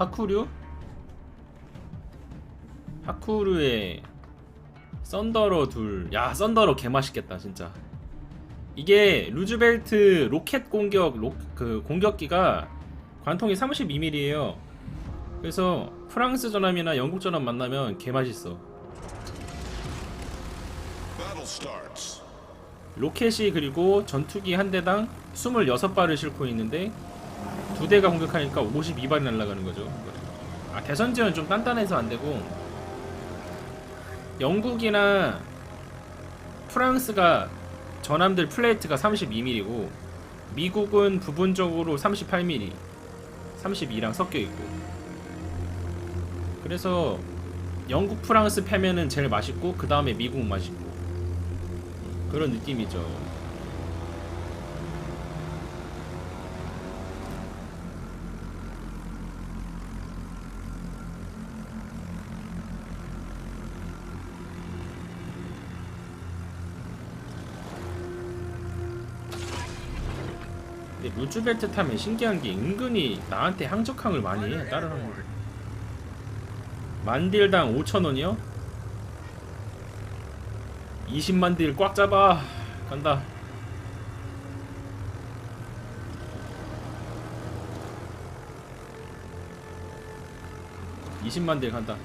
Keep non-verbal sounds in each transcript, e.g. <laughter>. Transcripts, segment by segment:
하쿠류? 하쿠류에 썬더러 둘. 야, 썬더러 개 맛있겠다, 진짜. 이게 루즈벨트 로켓 공격 로, 그 공격기가 관통이 32mm예요. 그래서 프랑스 전함이나 영국 전함 만나면 개 맛있어. Battle starts. 로켓이 그리고 전투기 한 대당 26발을 싣고 있는데 두 대가 공격하니까 52발이 날아가는 거죠. 아, 대선 지원 좀 단단해서 안 되고 영국이나 프랑스가 전함들 플레이트가 32mm고 미국은 부분적으로 38mm, 32랑 섞여 있고 그래서 영국, 프랑스 패면은 제일 맛있고 그 다음에 미국 맛있고 그런 느낌이죠. 루즈벨트 타면 신기한 게 은근히 나한테 항적항을 많이 해 다른 항들 만딜당 5천원이요? 20만 딜 꽉 잡아. 간다. (20만 딜) 간다.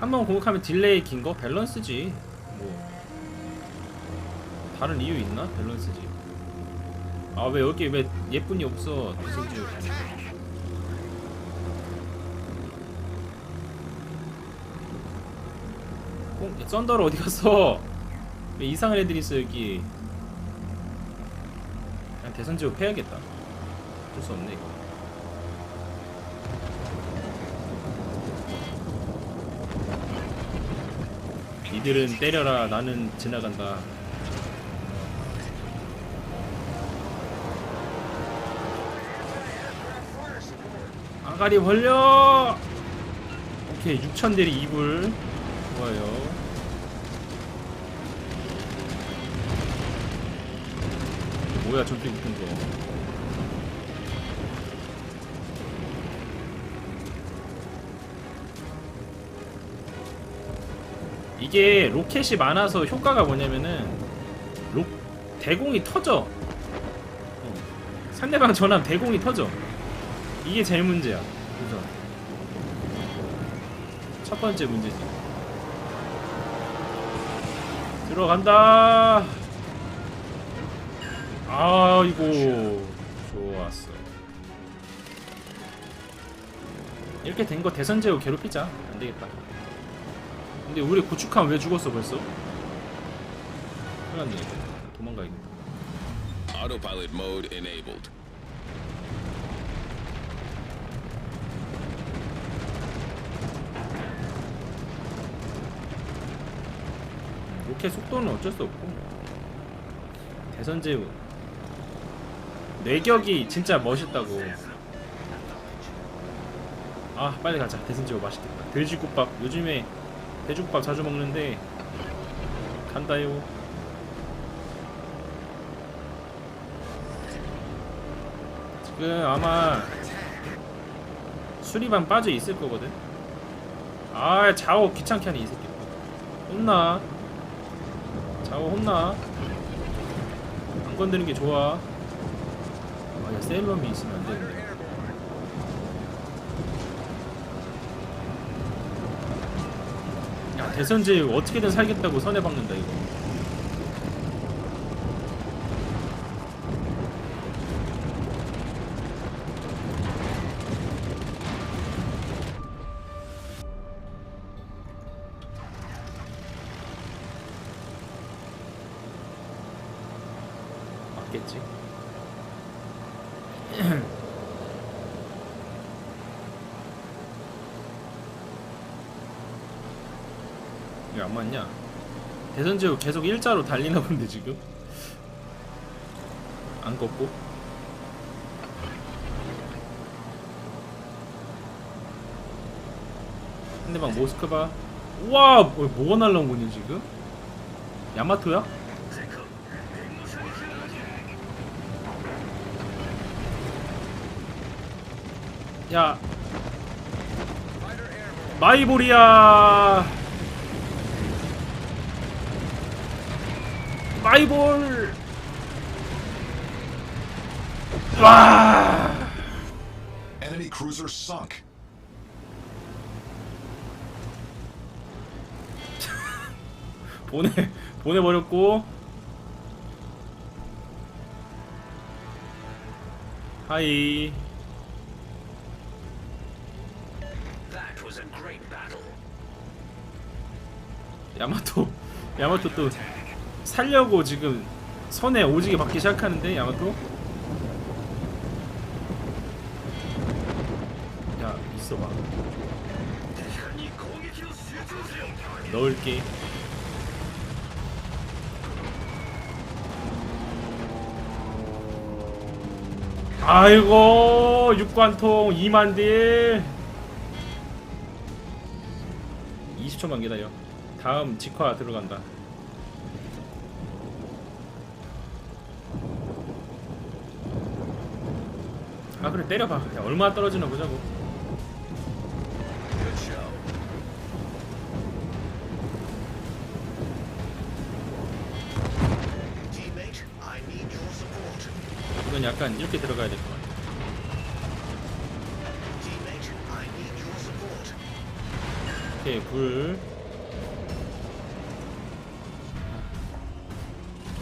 한 번 공격하면 딜레이 긴 거? 밸런스지. 뭐. 다른 이유 있나? 밸런스지 아 왜 여기 왜 예쁜이 없어 무슨지 어? 썬더러 어디 갔어? 왜 이상한 애들이 있어 여기? 그냥 대선지구 패야겠다. 어쩔 수 없네 이거. 이들은 때려라 나는 지나간다. 아가리 벌려! 오케이 6천 대리 이불 좋아요. 뭐야 저렇게 붙은 거. 이게 로켓이 많아서 효과가 뭐냐면은 로, 대공이 터져. 어. 상대방 전함 대공이 터져. 이게 제일 문제야. 그래서 첫 번째 문제지. 들어간다. 아이고 좋았어. 이렇게 된 거 대선 제우 괴롭히자. 안 되겠다. 근데 우리 구축함 왜 죽었어 벌써? 큰일 났네. 도망가야겠다. Autopilot mode enabled. 로켓 속도는 어쩔 수 없고. 대선제우. 뇌격이 진짜 멋있다고. 아 빨리 가자. 대선제우 맛있겠다. 돼지국밥. 요즘에 돼지국밥 자주 먹는데 간다요. 지금 아마 수리반 빠져 있을 거거든. 아 자오 귀찮게 하네 이 새끼. 혼나 자오 혼나 안 건드는 게 좋아. 아야 셀럼이 있으면 안 되는데. 야 대선제 어떻게든 살겠다고 선에 박는다 이거 맞겠지 이게 안 맞냐? 대선제우 계속 일자로 달리나 본데 지금? 안 걷고? 상대방 모스크바 우와 뭐, 뭐가 날라온 거냐 지금? 야마토야? 야 마이볼이야 마이볼 와 Enemy cruiser sunk. 보내 보내버렸고 하이 That was a great battle. 야마토 야마토 또 살려고 지금 선에 오지게 받기 시작하는데 야마토? 야 있어봐. 넣을게. 아이고 육관통 2만 딜. 20초만 기다려. 다음 직화 들어간다 아 그래 때려봐 야, 얼마나 떨어지나 보자고. 이건 약간 이렇게 들어가야 될 것 같아. 오케이 불.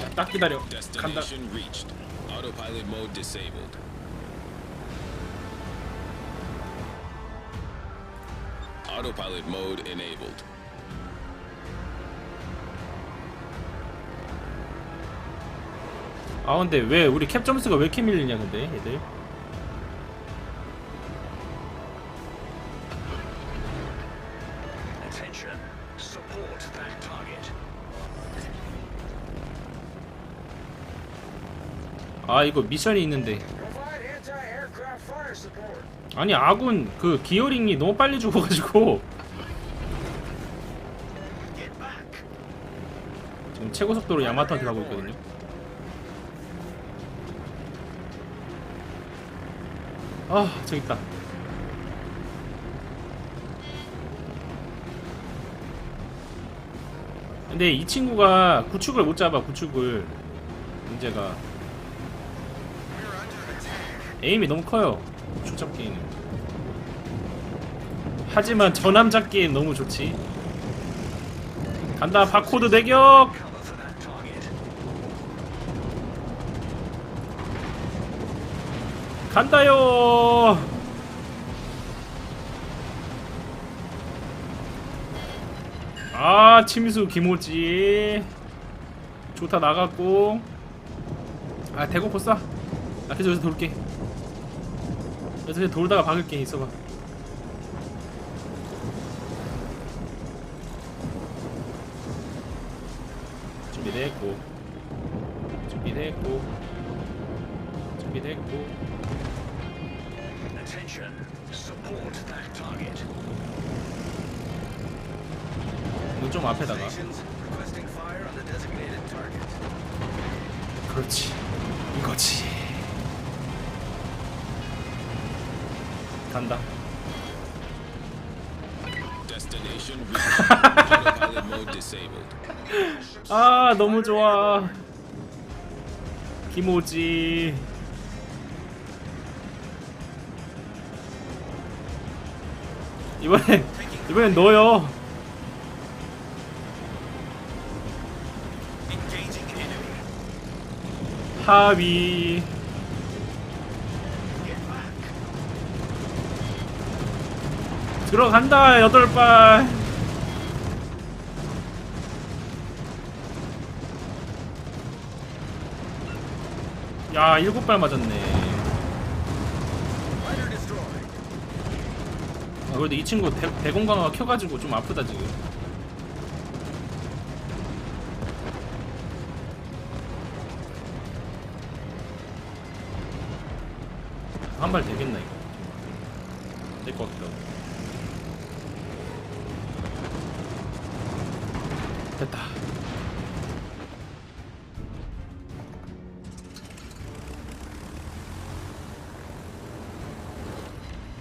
야, 딱 기다려. 간다. Autopilot mode enabled. 아 근데 왜 우리 캡 점수가 왜 이렇게 밀리냐 근데 얘들. Attention, support that target. 아 이거 미션이 있는데. Provide anti-aircraft fire support. 아니 아군 그 기어링이 너무 빨리 죽어가지고. 지금 최고 속도로 야마토한테 가고 있거든요. 아 저기 있다. 근데 이 친구가 구축을 못 잡아 구축을 문제가 에임이 너무 커요 구축 잡기에는 하지만 전함 잡기엔 너무 좋지 간다 바코드 대격. 간다요. 아 침수 김오지 좋다 나갔고 아 대공포 쏴. 나 계속 여기서 돌게. 그냥 돌다가 박을게 있어봐. 준비됐고 준비됐고 준비됐고 Attention, support that target. 이거 좀 앞에다가 Stations requesting fire on the designated target. 그렇지 이거지 간다. 아 너무 좋아 김오지 이번엔 이번엔 너요. 하위 들어간다 여덟 발 야, 일곱 발 맞았네. 아, 그래도 이 친구 대, 대공강화 켜가지고 좀 아프다, 지금. 한 발 되겠나, 이거? 될것 같기도 하고. 됐다.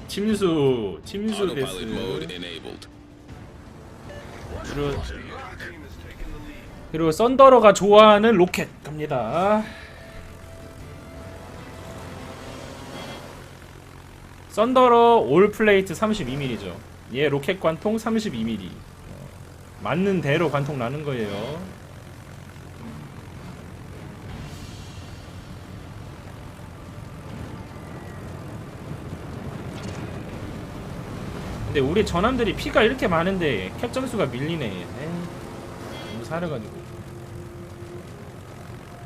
침수 침수 데스. 그리고, 그리고 썬더러가 좋아하는 로켓 갑니다. 썬더러 올 플레이트 32mm죠. 얘 로켓 관통 32mm 어, 맞는 대로 관통 나는 거예요 근데 우리 전함들이 피가 이렇게 많은데 캡 점수가 밀리네. 에이, 너무 사려가지고.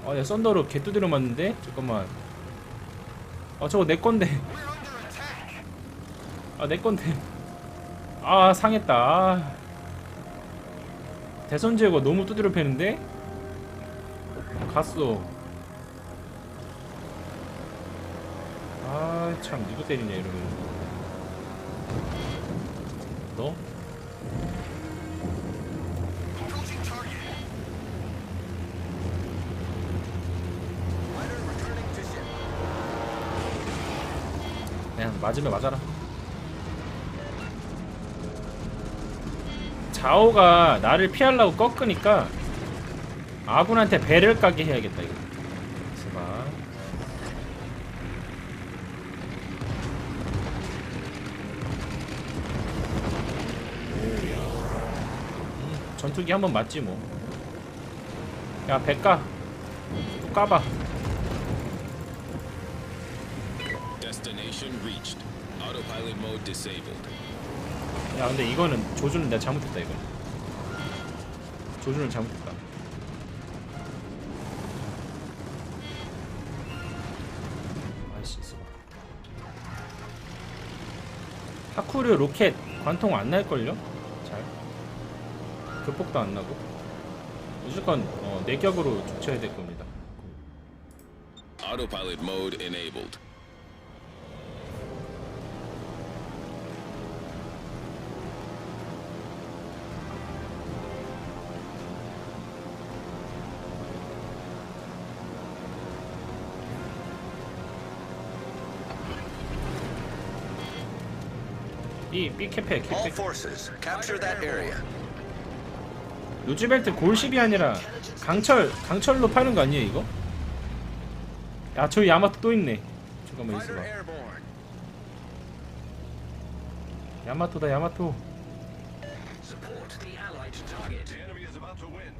아, 야 썬더로 개 두드려 맞는데? 잠깐만. 아, 저거 내 건데. 아, 내 건데. 아, 상했다. 아. 대선 제거 너무 두드려 패는데? 갔어. 아, 참, 누구 때리냐, 이러면. 너? 그냥 맞으면 맞아라. 자오가 나를 피하려고 꺾으니까 아군한테 배를 까게 해야겠다 이거. 음, 전투기 한번 맞지 뭐. 야 배까. 또 까봐. Destination reached. Autopilot mode disabled. 야 근데 이거는 조준을 내가 잘못했다 이거 조준을 잘못했다. 아이씨 있어 하쿠르 로켓 관통 안 날걸요? 잘. 극복도 안 나고. 무조건 어, 내격으로 족쳐야 될 겁니다. Autopilot mode enabled. 이 B 캐페 All 캐페 forces, capture that area. 루즈벨트 골십이 아니라 강철 강철로 파는 거 아니에요 이거? 야 저기 야마토 또 있네 잠깐만 Fighter 있어봐 airborne. 야마토다 야마토 Support the allied target. The enemy is about to win.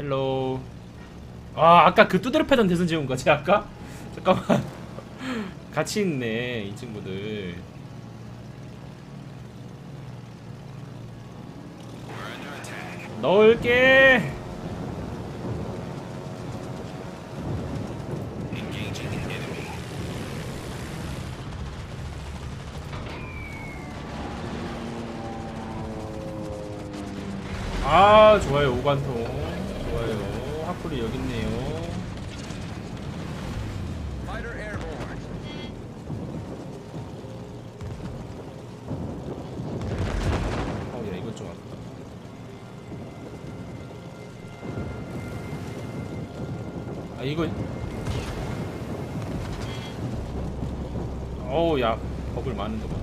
헬로 아 아까 그 두드려 패던 대선 재운 거지 아까? 잠깐만 같이 있네 이 친구들. 넣을게. 아 좋아요 오관통. 좋아요. 하풀이 여기 있네요 많은데 봐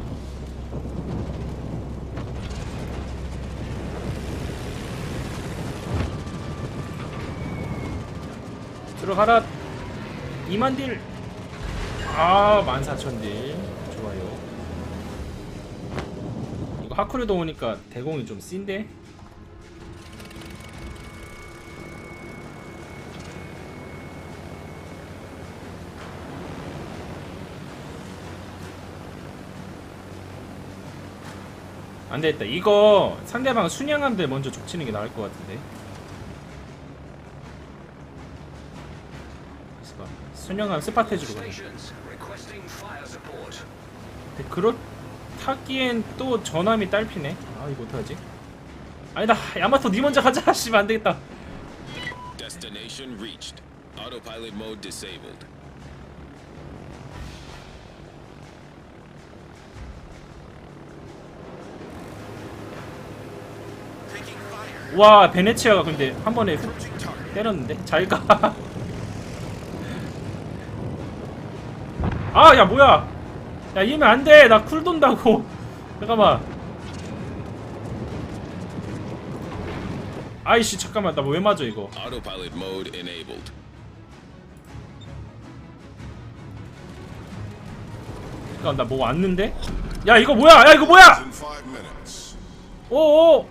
들어가라 2만 딜. 아, 14,000 딜. 좋아요. 이거 하쿠르도 오니까 대공이 좀 씬데? 안 되겠다. 이거 상대방 순양함들 먼저 족치는 게 나을 것 같은데. 순양함 support. 근데 그렇다기엔 또 전함이 딸피네. 아 이거 어떡하지? 아니다 야마토 니 먼저 가자. <laughs> 씨발 안 되겠다. 와 베네치아가 근데 한 번에 훅 때렸는데? 잘 가. <laughs> 아 야 뭐야? 야 이러면 안돼. 나 쿨 돈다고. <laughs> 잠깐만. 아이씨 잠깐만. 나 왜 맞아 이거? Autopilot mode enabled. 잠깐 나뭐 왔는데? 야 이거 뭐야? 야 이거 뭐야. 오오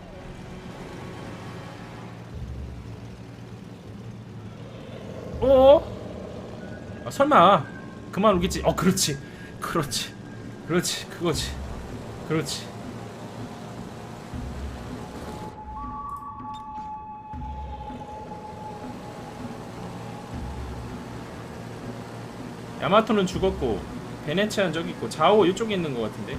오 아, 설마. 그만 오겠지. 어 그렇지. 그렇지. 그렇지. 그거지. 그렇지. 야마토는 죽었고 베네치아는 저기 있고 자오 이쪽에 있는 것 같은데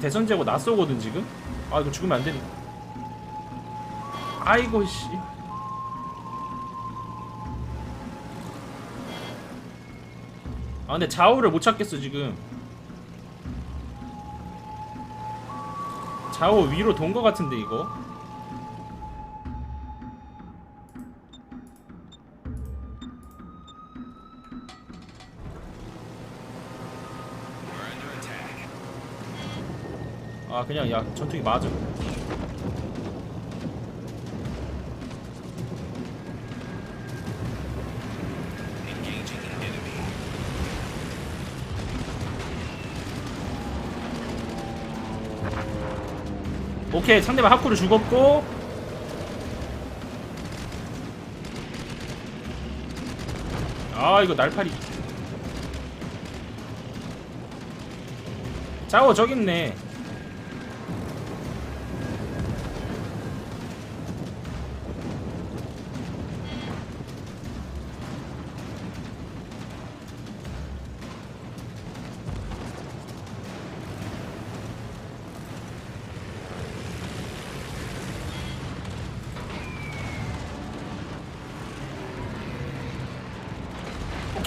대선 제고 낯쏘거든 지금? 아 이거 죽으면 안 되니 아이고 씨. 아 근데 좌우를 못 찾겠어 지금. 좌우 위로 돈 거 같은데 이거 아 그냥 야 전투기 맞아. 오케이 상대방 하쿠를 죽었고. 아 이거 날파리. 자오 저기 있네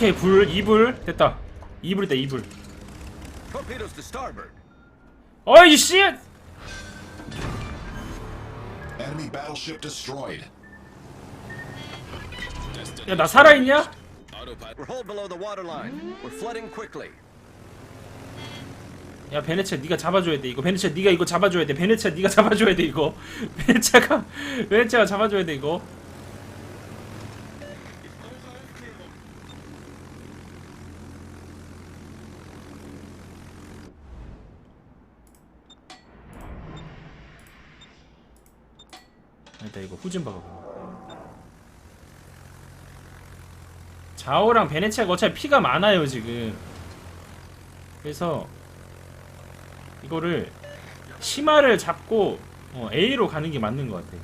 오케이 불 이불 됐다 이불 to starboard. 어이 씨 Enemy battleship destroyed. Destination. 야나 살아있냐? We're hull below the waterline. We're flooding quickly. 야 베네치아 네가 잡아줘야 돼 이거 베네치아 네가 이거 잡아줘야 돼 베네치아 네가 잡아줘야 돼 이거 베네치아가 베네치아가 잡아줘야 돼 이거 후진 봐봐 자오랑 베네치아가 어차피 피가 많아요 지금 그래서 이거를 심화를 잡고 어, A로 가는 게 맞는 것 같아.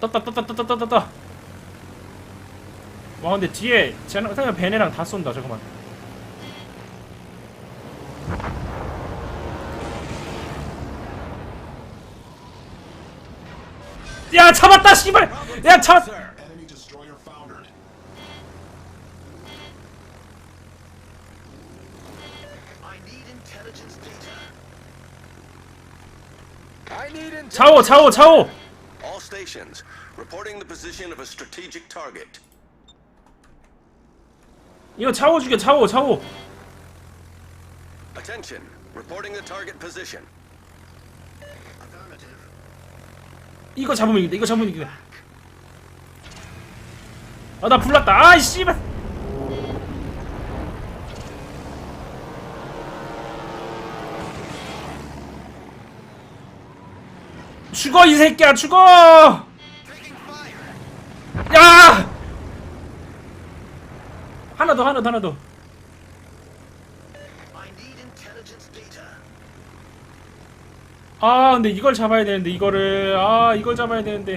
떴다 떴다 떴다 떴다 떴다. 와 근데 뒤에 생각 베네랑 다 쏜다 잠깐만. data. I need intelligence. 자오 자오 자오. All stations reporting the position of a strategic target. 이거 자오 죽여 자오 자오. Attention. Reporting the target position. 이거 잡으면 이긴다. 이거 잡으면 이긴다. 아, 나 불났다. 아이, 씨발. 죽어, 이 새끼야, 죽어! 야! 하나 더, 하나 더, 하나 더. 아, 근데 이걸 잡아야 되는데, 이거를. 아, 이걸 잡아야 되는데.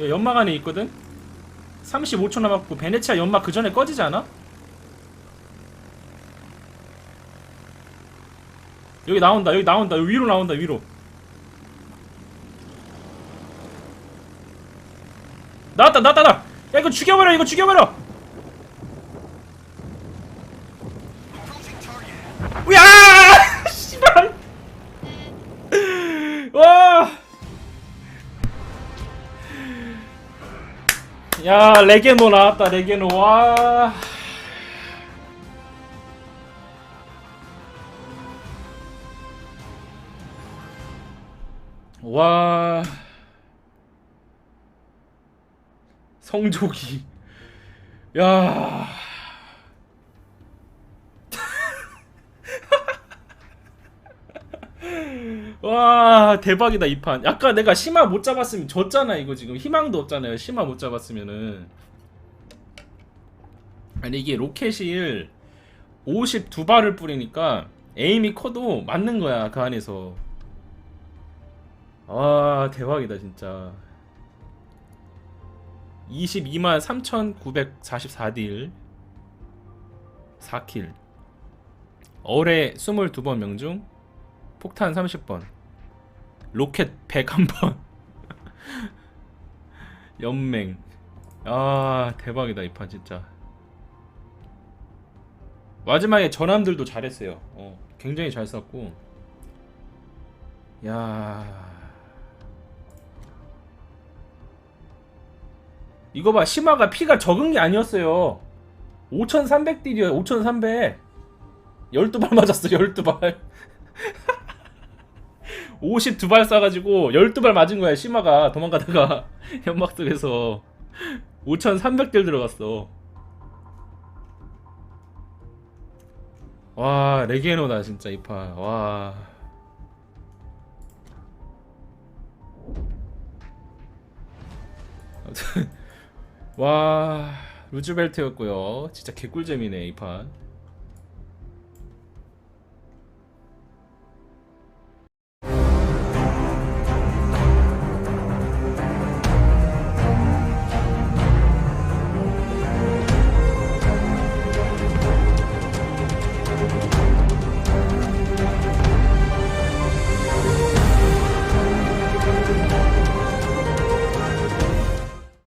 야, 연막 안에 있거든? 35초 남았고, 베네치아 연막 그 전에 꺼지지 않아? 여기 나온다, 여기 나온다, 여기 위로 나온다, 위로. 나왔다, 나왔다, 나! 야, 이거 죽여버려, 이거 죽여버려! 야, 레게노 나왔다, 레게노. 와. 와. 성조기. 야. 와 대박이다 이 판. 아까 내가 심화 못 잡았으면 졌잖아 이거 지금 희망도 없잖아요. 심화 못 잡았으면은. 아니 이게 로켓이 52발을 뿌리니까 에임이 커도 맞는 거야 그 안에서. 와 대박이다 진짜. 22만 3,944딜 4킬 어뢰 22번 명중 폭탄 30번 로켓 101번. <laughs> 연맹. 아 대박이다 이 판 진짜. 마지막에 전함들도 잘했어요. 어, 굉장히 잘 쐈고. 야. 이거 봐 심화가 피가 적은 게 아니었어요. 5300딜이에요 5300 12발 맞았어 12발 <laughs> 52발 쏴가지고 12발 맞은 거야 심화가. 도망가다가 <laughs> 연막 속에서. 5300딜 들어갔어. 와 레게노다 진짜 이파와. <laughs> 와 루즈벨트였고요. 진짜 개꿀잼이네 이판